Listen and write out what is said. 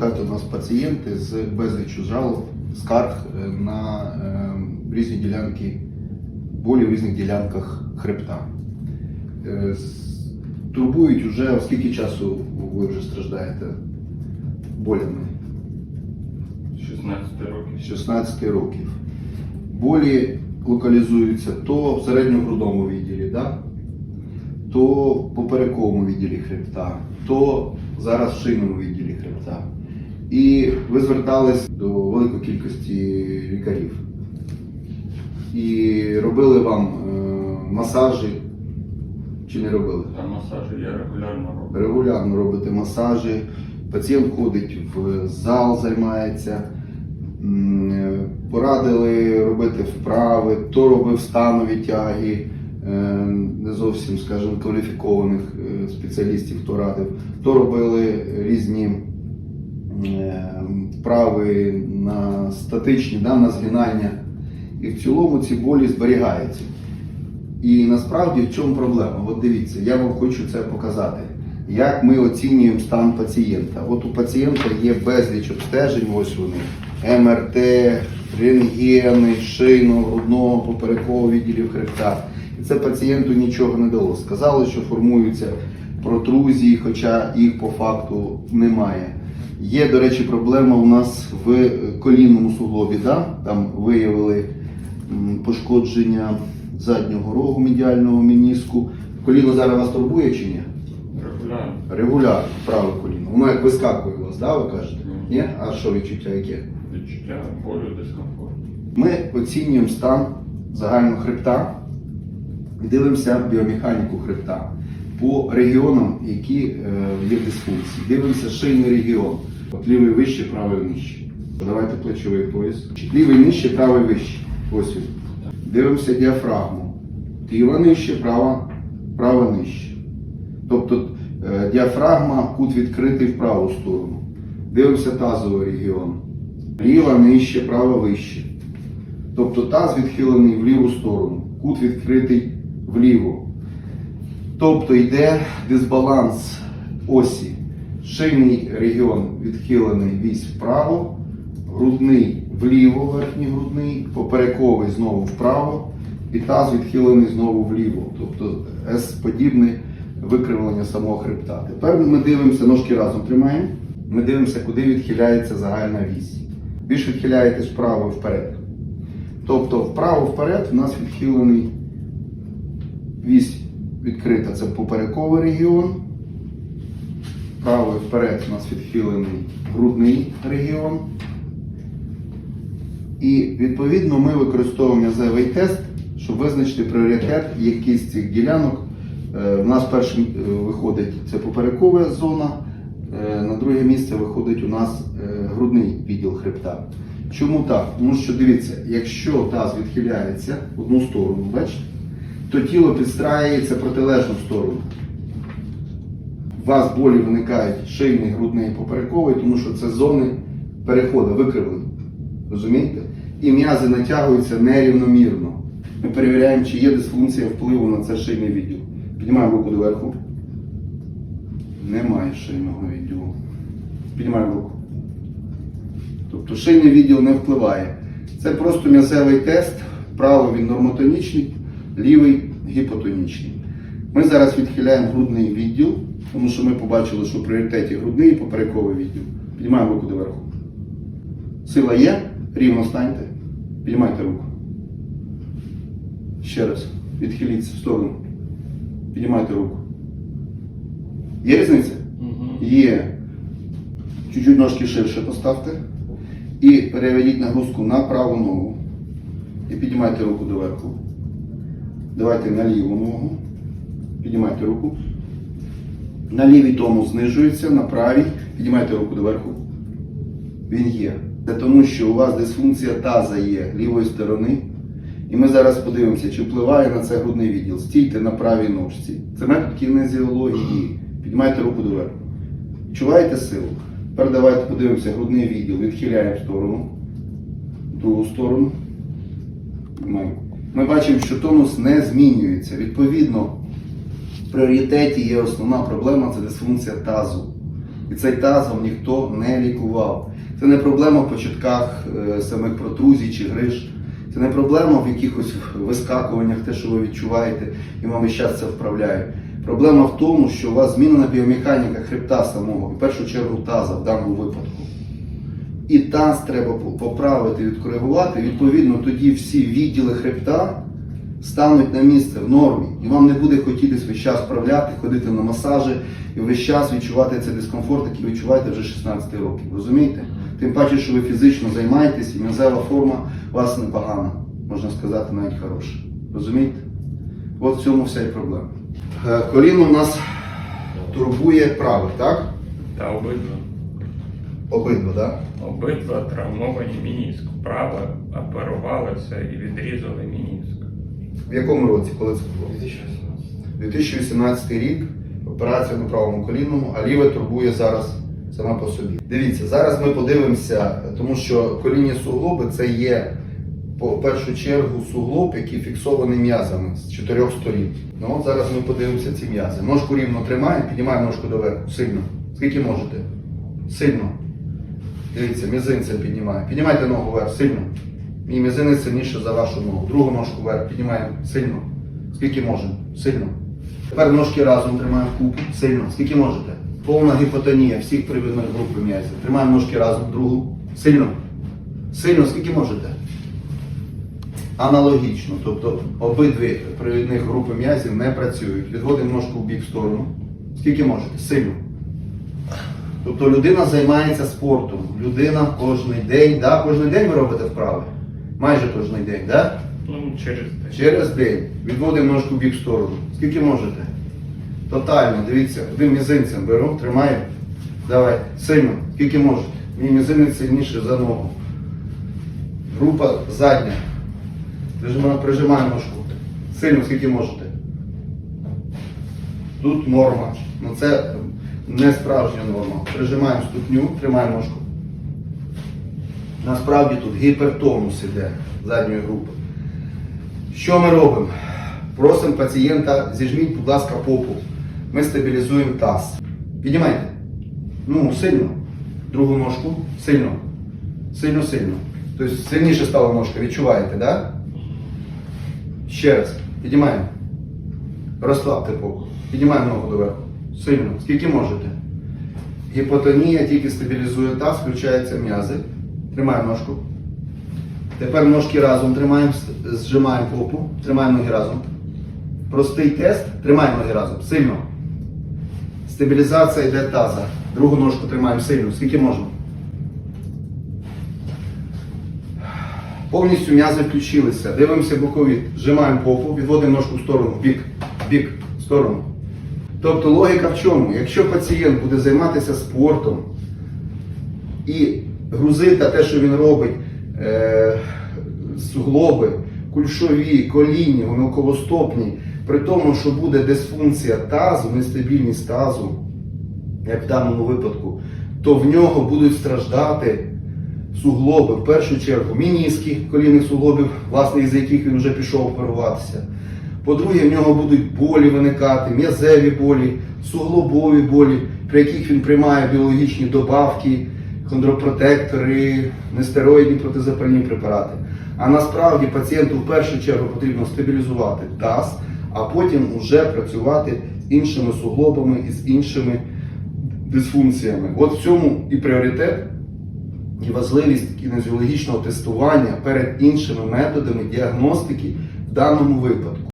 звертаються до нас пацієнти з безліччю жалоб, скарг е, на е, різні ділянки болі в різних ділянках хребта. Е, Турбують уже, скільки часу ви вже страждаєте болями? 16 років. З 16 років. Болі локалізуються то в середньогрудному відділі, да? то в поперековому відділі хребта, то зараз в шийному відділі. І ви звертались до великої кількості лікарів. І робили вам е, масажі чи не робили? Та масажі я регулярно роблю. регулярно робите масажі, пацієнт ходить в зал, займається, е, порадили робити вправи, то робив станові тяги, е, не зовсім, скажімо, кваліфікованих е, спеціалістів, хто радив, то робили різні вправи на статичні, да, на згинання. І в цілому ці болі зберігаються. І насправді в чому проблема? От дивіться, я вам хочу це показати. Як ми оцінюємо стан пацієнта? От у пацієнта є безліч обстежень, ось вони. МРТ, рентгени, шийного, грудного, поперекового відділів хребта. І це пацієнту нічого не дало. Сказали, що формуються протрузії, хоча їх по факту немає. Є, до речі, проблема у нас в колінному суглобі. Да? Там виявили пошкодження заднього рогу медіального меніску. Коліно зараз вас турбує чи ні? Регулярно. Регулярно, праве коліно. Воно як вискакує у вас, да, ви кажете? Мгм. Ні? А що відчуття яке? Відчуття болю, дискомфорту. Ми оцінюємо стан загального хребта і дивимося біомеханіку хребта по регіонам, які е, є в дисфункції. Дивимося шийний регіон. От лівий вище, правий нижче. Давайте плечовий пояс. Лівий нижче, правий вище. Ось він. Дивимося діафрагму. Ліва нижче, права, права нижче. Тобто е, діафрагма, кут відкритий в праву сторону. Дивимося тазовий регіон. Ліва нижче, права вище. Тобто таз відхилений в ліву сторону, кут відкритий вліво. Тобто йде дисбаланс осі. Шийний регіон відхилений вісь вправо, грудний вліво, верхній грудний, поперековий знову вправо, і таз відхилений знову вліво. Тобто С-подібне викривлення самого хребта. Тепер ми дивимося, ножки разом тримаємо. Ми дивимося, куди відхиляється загальна вісь. Більш відхиляєтесь вправо і вперед. Тобто вправо вперед у нас відхилений вісь відкрита, це поперековий регіон. Вправо і вперед у нас відхилений грудний регіон. І відповідно ми використовуємо м'язевий тест, щоб визначити пріоритет якийсь з цих ділянок. Е, У нас першим е, виходить це поперекова зона, е, на друге місце виходить у нас е, грудний відділ хребта. Чому так? Тому що дивіться, якщо таз відхиляється в одну сторону, бачите, то тіло підстраюється протилежну сторону. У вас болі виникають шийний, грудний поперековий, тому що це зони переходу, викривлень. Розумієте? І м'язи натягуються нерівномірно. Ми перевіряємо, чи є дисфункція впливу на це шийний відділ. Піднімаємо руку доверху. Немає шийного відділу. Піднімаємо руку. Тобто шийний відділ не впливає. Це просто м'язевий тест. Правий він нормотонічний, лівий гіпотонічний. Ми зараз відхиляємо грудний відділ, тому що ми побачили, що в пріоритеті грудний і поперековий відділ. Піднімаємо руку доверху. Сила є, рівно станьте. Піднімайте руку. Ще раз. Відхиліться в сторону. Піднімайте руку. Є різниця? Є. Чуть-чуть ножки ширше поставте. І переведіть нагрузку на праву ногу. І піднімайте руку доверху. Давайте на ліву ногу. Піднімайте руку. На лівій тонус знижується, на правій. Піднімайте руку доверху. Він є. Це тому, що у вас дисфункція таза є лівої сторони. І ми зараз подивимося, чи впливає на це грудний відділ. Стійте на правій ножці. Це метод кінезіології. Піднімайте руку доверху. Відчуваєте силу? Тепер давайте подивимося грудний відділ. Відхиляємо в сторону, в другу сторону. Ми, ми бачимо, що тонус не змінюється. Відповідно, в пріоритеті є основна проблема це дисфункція тазу. І цей таз вам ніхто не лікував. Це не проблема в початках е, самих протрузій чи гриж. Це не проблема в якихось вискакуваннях, те, що ви відчуваєте, і вам весь час це вправляє. Проблема в тому, що у вас змінена біомеханіка хребта самого, в першу чергу таза в даному випадку. І таз треба по- поправити, відкоригувати. Відповідно, тоді всі відділи хребта стануть на місце в нормі. І вам не буде хотітись весь час вправляти, ходити на масажі і весь час відчувати цей дискомфорт, який відчуваєте вже 16 років. Розумієте? Тим паче, що ви фізично займаєтесь, і м'язева форма у вас непогана, можна сказати, навіть хороша. Розумієте? От в цьому вся і проблема. Е, Коліно у нас турбує праве, так? Та обидва. Обидва, так? Обидва травмовані мініск. Праве оперувалося і відрізали мініск. В якому році, коли це було? 2018. 2018 рік, операція на правому колінному, а ліве турбує зараз сама по собі. Дивіться, зараз ми подивимося, тому що колінні суглоби це є по першу чергу суглоб, який фіксований м'язами з чотирьох сторін. Ну от зараз ми подивимося ці м'язи. Ножку рівно тримаємо, піднімаємо ножку доверху. Сильно. Скільки можете? Сильно. Дивіться, мізинцем піднімаємо. Піднімайте ногу вверх, сильно. Мій мізинець сильніше за вашу ногу. Другу ножку вверх піднімаємо сильно. Скільки можемо? Сильно. Тепер ножки разом тримаємо купу. Сильно. Скільки можете? Повна гіпотонія всіх привідних груп м'язів. Тримаємо ножки разом. Другу. Сильно. Сильно. Скільки можете? Аналогічно. Тобто обидві привідних групи м'язів не працюють. Відводимо ножку в бік в сторону. Скільки можете? Сильно. Тобто людина займається спортом. Людина кожен день, да? кожен день ви робите вправи? Майже кожен день, да? Ну, через день. Через день. Відводимо ножку бік в сторону. Скільки можете? Тотально, дивіться, одним мізинцем беру, тримаю. Давай, сильно, скільки можете. Мій мізинець сильніше за ногу. Група задня. Прижимаємо, прижимаємо ножку. Сильно, скільки можете. Тут норма. Ну це не справжня норма. Прижимаємо ступню, тримаємо ножку. Насправді тут гіпертонус іде задньої групи. Що ми робимо? Просимо пацієнта, зіжміть, будь ласка, попу. Ми стабілізуємо таз. Піднімайте. Ну, сильно. Другу ножку. Сильно. Сильно, сильно. Тобто сильніше стала ножка, відчуваєте. Да? Ще раз. Піднімаємо. Розслабте попу. Піднімаємо ногу доверху. Сильно. Скільки можете. Гіпотонія тільки стабілізує таз, включаються м'язи. Тримаємо ножку. Тепер ножки разом тримаємо, зжимаємо попу, тримаємо ноги разом. Простий тест, тримаємо ноги разом. Сильно. Стабілізація йде таза. Другу ножку тримаємо сильно. Скільки можемо. Повністю м'язи включилися. Дивимося бокові. Зжимаємо попу, відводимо ножку в сторону, в бік, в бік, в сторону. Тобто логіка в чому? Якщо пацієнт буде займатися спортом, і грузити те, що він робить, е, суглоби, кульшові, колінні, гомілковостопні, при тому, що буде дисфункція тазу, нестабільність тазу, як в даному випадку, то в нього будуть страждати суглоби, в першу чергу, мініски колінних суглобів, власне, із яких він вже пішов оперуватися. По-друге, в нього будуть болі виникати, м'язеві болі, суглобові болі, при яких він приймає біологічні добавки, хондропротектори, нестероїдні протизапальні препарати. А насправді пацієнту в першу чергу потрібно стабілізувати таз, а потім вже працювати з іншими суглобами і з іншими дисфункціями. От в цьому і пріоритет, і важливість кінезіологічного тестування перед іншими методами діагностики в даному випадку.